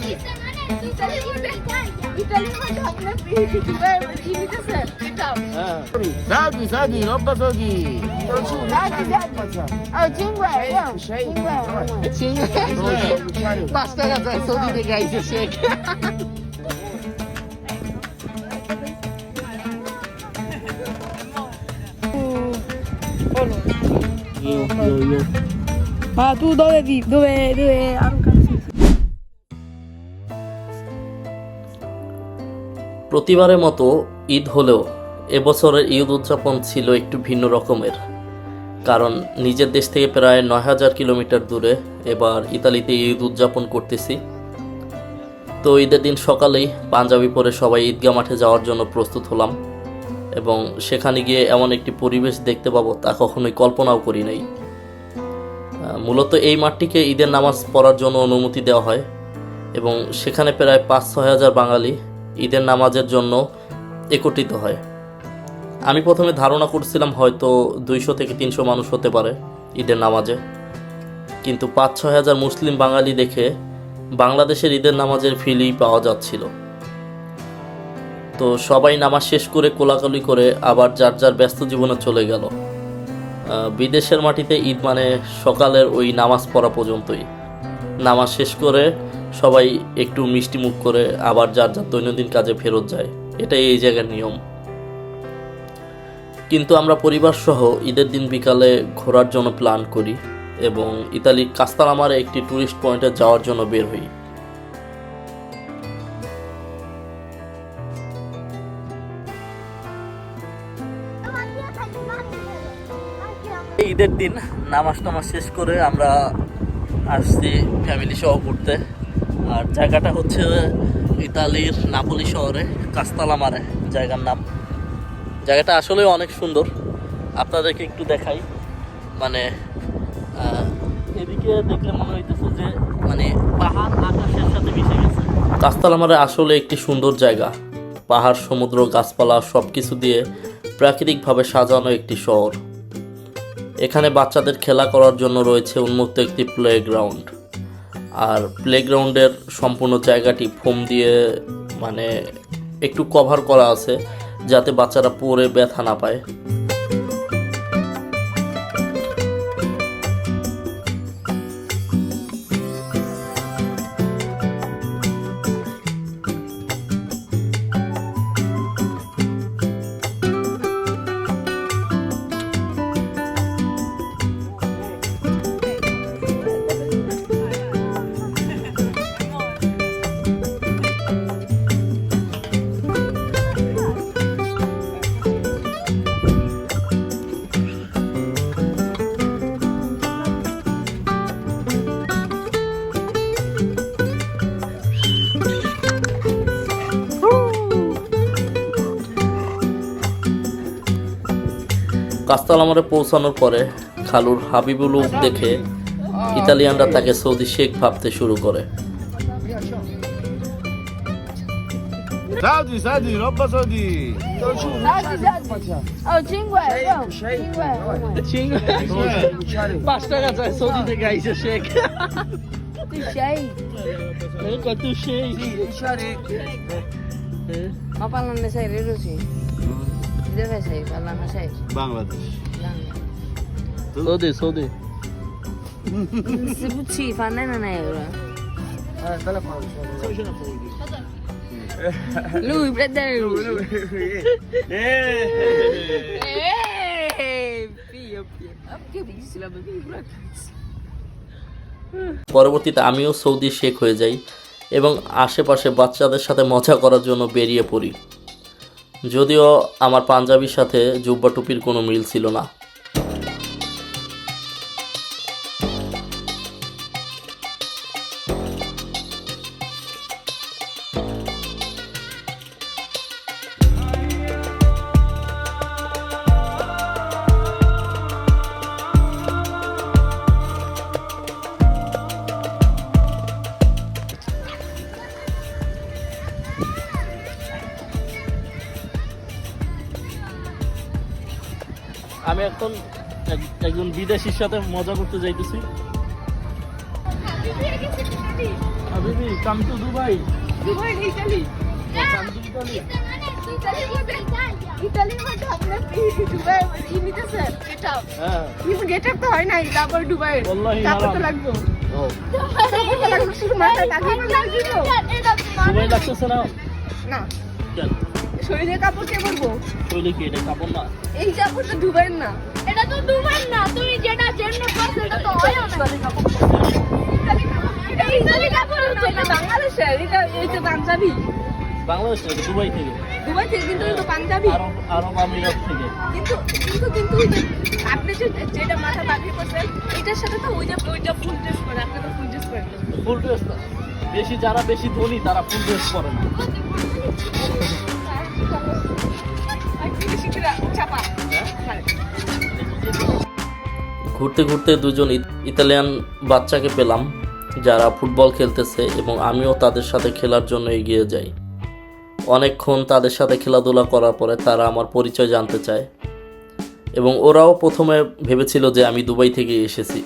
soldi. Soldi, soldi, roba soldi. পাঁচ টাকা যায় সৌদি থেকে আইসে Sheikh Ma tu dove vivi? Dove, dove প্রতিবারের মতো ঈদ হলেও এবছরের ঈদ উদযাপন ছিল একটু ভিন্ন রকমের। কারণ নিজের দেশ থেকে প্রায় নয় হাজার কিলোমিটার দূরে এবার ইতালিতে ঈদ উদযাপন করতেছি। তো ঈদের দিন সকালেই পাঞ্জাবি পরে সবাই ঈদগাহ মাঠে যাওয়ার জন্য প্রস্তুত হলাম এবং সেখানে গিয়ে এমন একটি পরিবেশ দেখতে পাবো তা কখনোই কল্পনাও করি নাই। মূলত এই মাঠটিকে ঈদের নামাজ পড়ার জন্য অনুমতি দেওয়া হয় এবং সেখানে প্রায় পাঁচ ছয় হাজার বাঙালি ঈদের নামাজের জন্য একত্রিত হয়। আমি প্রথমে ধারণা করছিলাম হয়তো দুইশো থেকে তিনশো মানুষ হতে পারে ঈদের নামাজে। কিন্তু পাঁচ ছয় হাজার মুসলিম বাঙালি দেখে বাংলাদেশের ঈদের নামাজের ফিলই পাওয়া যাচ্ছিল। তো সবাই নামাজ শেষ করে কোলাকুলি করে আবার যার যার ব্যস্ত জীবনে চলে গেল। বিদেশের মাটিতে ঈদ মানে সকালের ওই নামাজ পড়া পর্যন্তই। নামাজ শেষ করে সবাই একটু মিষ্টি মুখ করে আবার যার যার দৈনন্দিন কাজে ফেরত যায়। এটাই এই জায়গার নিয়ম। কিন্তু আমরা পরিবার সহ ঈদের দিন বিকালে ঘোরার জন্য প্ল্যান করি এবং ইতালির কাস্তালামারে একটি ট্যুরিস্ট পয়েন্টে যাওয়ার জন্য বের হই। ঈদের দিন নামাজ টামাজ শেষ করে আমরা আসছি ফ্যামিলি সহ ঘুরতে। আর জায়গাটা হচ্ছে ইতালির নাপোলি শহরে, কাস্তালামারে, জায়গার নাম। জায়গাটা আসলে অনেক সুন্দর। আপনাদেরকে একটু দেখাই। মানে এদিকে দেখলে মনে হইতেছে যে মানে পাহাড় আকাশের সাথে মিশে গেছে। কাস্তালামারে আসলে একটি সুন্দর জায়গা। পাহাড়, সমুদ্র, গাছপালা সব কিছু দিয়ে প্রাকৃতিকভাবে সাজানো একটি শহর। এখানে বাচ্চাদের খেলা করার জন্য রয়েছে উন্মুক্ত একটি প্লেগ্রাউন্ড। আর প্লেগ্রাউন্ডের সম্পূর্ণ জায়গাটি ফোম দিয়ে মানে একটু কভার করা আছে, যাতে বাচ্চারা পরে ব্যথা না পায়। কাস্তালামারে পৌঁছানোর পরে খালুর হাবিবুল উক দেখে ইতালিয়ানরা তাকে সৌদি শেখ ভাবতে শুরু করে Soldi, soldi, roba soldi. Oh, 5 5 euro. পাঁচ Tu sei? Ma serio così? পরবর্তীতে আমিও সৌদি শেখ হয়ে যাই এবং আশেপাশে বাচ্চাদের সাথে মজা করার জন্য বেরিয়ে পড়ি। যদিও আমার পাঞ্জাবির সাথে জুব্বা টুপির কোনো মিল ছিল না। আমি এখন এক- একজন বিদেশির সাথে মজা করতে যাইতেছি। হাবিবি come to Dubai Dubai Italy come to হ্যাঁ। হয় তারপর দুবাই তারপর তো হারাম। লাগবো। ও। তারপর তো লাগবো শুধু মাথা কাকিয়ে লাগবো দুবাই লাগতেছে না। না। কেন? শরীরের কাপড় কে পরবো? কইলে কি? এটা কাপড় না। এই কাপড় তো দুবাইয়ের না। এটা তো না তুমি যেটা জেনে এটা তো হয় না এটা ইতালি কাপড় হচ্ছে এটা বাংলাদেশের এটা এটা পাঞ্জাবি। বাংলাদেশ থেকে দুবাই থেকে। দুবাই থেকে কিন্তু এটা পাঞ্জাবি। আরব আরব আমিরাত থেকে। কিন্তু কিন্তু কিন্তু আপনি যে যেটা মাথা বাঁধিয়ে করছেন এটার সাথে তো ওই যে ওইটা ফুল ড্রেস করে আপনি তো ফুল ড্রেস করেন ফুল ড্রেস না। বেশি যারা বেশি ধনী তারা ফুল ড্রেস পরে না। ঘুরতে ঘুরতে দুজন ইতালিয়ান বাচ্চাকে পেলাম, যারা ফুটবল খেলতেছে এবং আমিও তাদের সাথে খেলার জন্য এগিয়ে যাই। অনেকক্ষণ তাদের সাথে খেলাধুলা করার পরে তারা আমার পরিচয় জানতে চায় এবং ওরাও প্রথমে ভেবেছিল যে আমি দুবাই থেকে এসেছি।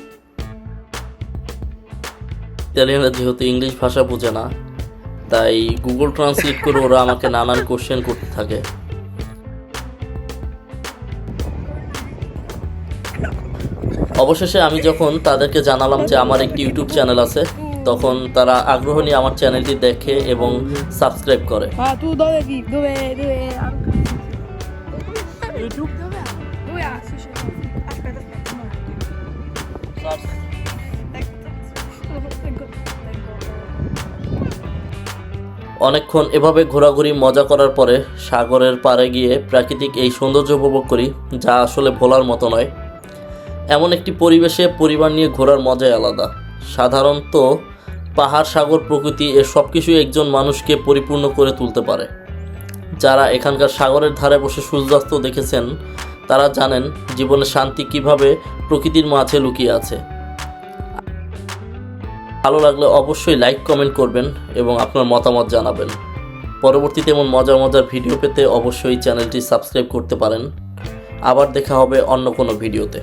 ইতালিয়ানরা যেহেতু ইংলিশ ভাষা বোঝে না তাই গুগল ট্রান্সলেট করে ওরা আমাকে নানান কোশ্চেন করতে থাকে। অবশেষে আমি যখন তাদেরকে জানালাম যে আমার একটি ইউটিউব চ্যানেল আছে তখন তারা আগ্রহ নিয়ে আমার চ্যানেলটি দেখে এবং সাবস্ক্রাইব করে. ইউটিউব? অনেকক্ষণ এভাবে ঘোরাঘুরি মজা করার পরে সাগরের পাড়ে গিয়ে প্রাকৃতিক এই সৌন্দর্য উপভোগ করি, যা আসলে ভোলার মতো নয়। এমন একটি পরিবেশে পরিবার নিয়ে ঘোরার মজাই আলাদা। সাধারণত পাহাড়, সাগর, প্রকৃতি এ সব কিছুই একজন মানুষকে পরিপূর্ণ করে তুলতে পারে। যারা এখানকার সাগরের ধারে বসে সূর্যাস্ত দেখেছেন, তারা জানেন জীবনে শান্তি কীভাবে প্রকৃতির মাঝে লুকিয়ে আছে। ভালো লাগলে অবশ্যই লাইক কমেন্ট করবেন এবং আপনার মতামত জানাবেন। পরবর্তীতে এমন মজার মজার ভিডিও পেতে অবশ্যই চ্যানেলটি সাবস্ক্রাইব করতে পারেন। আবার দেখা হবে অন্য কোনো ভিডিওতে